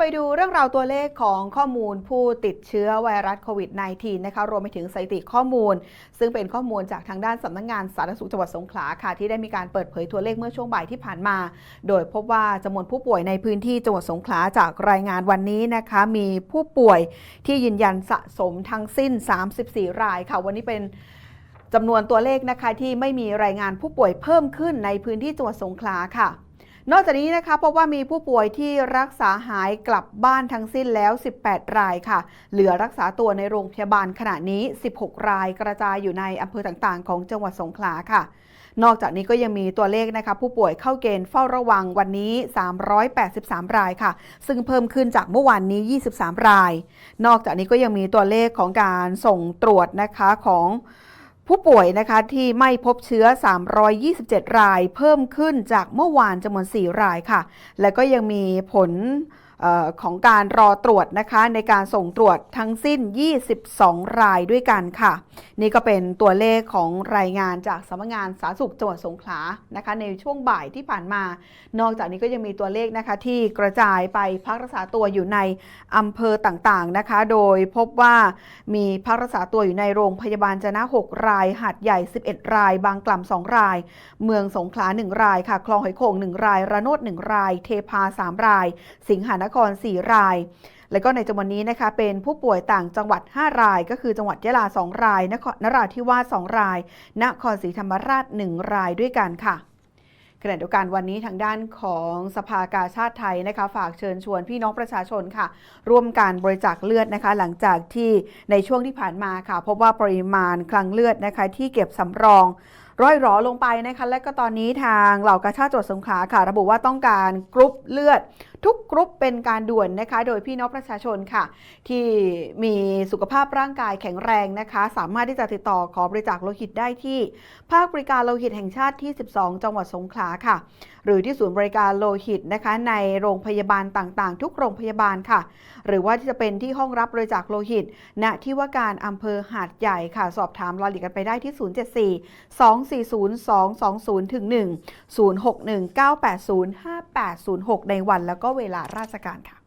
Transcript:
ไปดูเรื่องราวตัวเลขของข้อมูลผู้ติดเชื้อไวรัสโควิด -19 นะคะรวมไปถึงสถิติข้อมูล ซึ่งเป็นข้อมูลจากทางด้านสำนักงงานสาธารณสุขจังหวัดสงขลาค่ะ ที่ได้มีการเปิดเผยตัวเลขเมื่อช่วงบ่ายที่ผ่านมา โดยพบว่าจำนวนผู้ป่วยในพื้นที่จังหวัดสงขลาจากรายงานวันนี้นะคะ มีผู้ป่วยที่ยืนยันสะสมทั้งสิ้น 34 รายค่ะ วันนี้เป็นจำนวนตัวเลขนะคะที่ไม่มีรายงานผู้ป่วยเพิ่มขึ้นในพื้นที่จังหวัดสงขลาค่ะ นอกจากนี้นะคะพบว่ามีผู้ป่วยที่รักษาหายกลับบ้านทั้งสิ้นแล้ว 18 รายค่ะ เหลือรักษาตัวในโรงพยาบาลขณะนี้ 16 รายกระจายอยู่ในอำเภอต่างๆ ของจังหวัดสงขลาค่ะ นอกจากนี้ก็ยังมีตัวเลขนะคะผู้ป่วยเข้าเกณฑ์เฝ้าระวังวันนี้ 383 รายค่ะ ซึ่งเพิ่มขึ้นจากเมื่อวานนี้ 23 ราย นอกจากนี้ก็ยังมีตัวเลขของการส่งตรวจนะคะของ ผู้ป่วยนะคะที่ไม่พบเชื้อ 327 ราย เพิ่มขึ้นจากเมื่อวานจำนวน 4 รายค่ะ และก็ยังมีผลของการรอตรวจนะคะในการส่งตรวจทั้งสิ้น 22 รายด้วยกันค่ะ นี่ก็เป็นตัวเลขของรายงานจากสำนักงานสาธารณสุขจังหวัดสงขลานะคะในช่วงบ่ายที่ผ่านมา นอกจากนี้ก็ยังมีตัวเลขนะคะที่กระจายไปพักรักษาตัวอยู่ในอำเภอต่างๆนะคะ โดยพบว่ามีพักรักษาตัวอยู่ในโรงพยาบาลจนะ 6 รายหัดใหญ่ 11 ราย บางกล่ำ2ราย เมืองสงขลา 1 รายค่ะ คลองหอยโข่ง 1 ราย ระโนด 1 ราย เทพา 3 ราย สิงหานคร 4 ราย แล้วก็ในจำนวนนี้นะคะเป็นผู้ป่วยต่างจังหวัด 5 ราย ก็คือจังหวัดยะลา 2 ราย นครนราธิวาส 2 ราย นครศรีธรรมราช 1 รายด้วยกันค่ะขณะเดียวกันวันนี้ทางด้านของสภากาชาติไทยนะคะฝากเชิญชวนพี่น้องประชาชนค่ะ ร่วมการบริจาคเลือดนะคะ หลังจากที่ในช่วงที่ผ่านมาค่ะ พบว่าปริมาณคลังเลือดนะคะที่เก็บสำรอง ร่อยหรอลงไปนะคะและก็ตอนนี้ทางเหล่ากาชาติจังหวัดสงขลาค่ะ ระบุว่าต้องการกรุ๊ปเลือด ทุกกรุ๊ปเป็นการด่วนนะคะ โดยพี่น้องประชาชนค่ะ ที่มีสุขภาพร่างกายแข็งแรงนะคะ สามารถที่จะติดต่อขอบริจาคโลหิตได้ที่ ภาคบริการโลหิตแห่งชาติที่ 12 จังหวัดสงขลาค่ะ หรือที่ศูนย์บริการโลหิตนะคะในโรงพยาบาลต่างๆ ทุกโรงพยาบาลค่ะ หรือว่าที่จะเป็นที่ห้องรับบริจาคโลหิต ณที่ว่าการอำเภอหาดใหญ่ค่ะ สอบถามรายละเอียดกันไปได้ที่ 074 2 220ถึง1 061 980 5806 ในวันแล้วก็เวลาราชการค่ะ